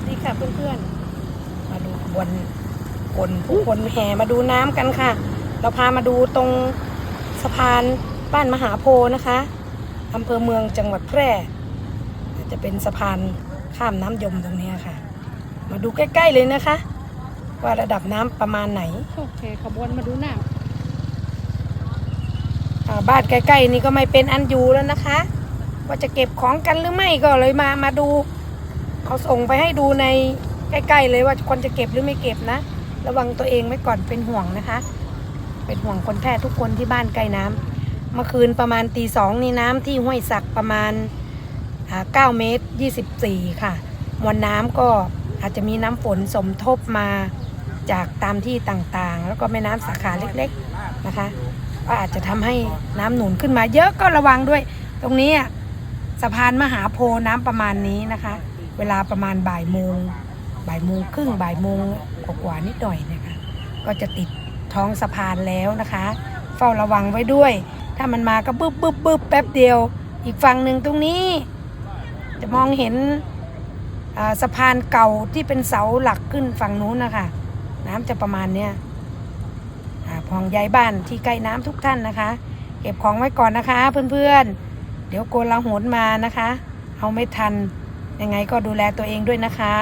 วัสดีค่ะเพื่อนๆ มาดูขบวนคนผู้คนแห่มาดูน้ำกันค่ะ เราพามาดูตรงสะพานบ้านมหาโพธิ์นะคะอำเภอเมืองจังหวัดแพร่ จะเป็นสะพานข้ามน้ำยมตรงเนี้ยค่ะ มาดูใกล้ ๆเลยนะคะ ว่าระดับน้ำประมาณไหนโอเคขบวนมาดูหน้าอ่าบ้านใกล้ ๆ นี่ก็ไม่เป็นอันอยู่แล้วนะคะ ว่าจะเก็บของกันหรือไม่ก็เลยมามาดู เอาส่งไปให้ดูในใกล้ๆเลยว่าคนจะเก็บหรือไม่เก็บนะ ระวังตัวเองไว้ก่อนเป็นห่วงนะคะ เป็นห่วงคนแพร่ทุกคนที่บ้านใกล้น้ำเมื่อคืนประมาณตีสองนี่น้ำที่ห้วยสักประมาณอ่า9เมตร 24 ค่ะ มวลน้ำก็อาจจะมีน้ำฝนสมทบมาจากตามที่ต่างๆ แล้วก็แม่น้ำสาขาเล็กๆนะคะ ก็อาจจะทำให้น้ำหนุนขึ้นมาเยอะก็ระวังด้วย ตรงนี้สะพานมหาโพน้ำประมาณนี้นะคะ เวลาประมาณบ่ายโมงบ่ายโมงครึ่งบ่ายโมงกว่านิดหน่อยเนะคะ ก็จะติดท้องสะพานแล้วนะคะ เฝ้าระวังไว้ด้วย ถ้ามันมาก็บึ๊บบึ๊บบึ๊บแป๊บเดียว อีกฝั่งหนึ่งตรงนี้ จะมองเห็นสะพานเก่าที่เป็นเสาหลักขึ้นฝั่งนู้นนะคะน้ำจะประมาณเนี้ยพองย้ายบ้านที่ใกล้น้ำทุกท่านนะคะ เก็บของไว้ก่อนนะคะเพื่อนๆเดี๋ยวโกลาหลมานะคะ เอาไม่ทัน ยังไงก็ดูแลตัวเองด้วยนะคะ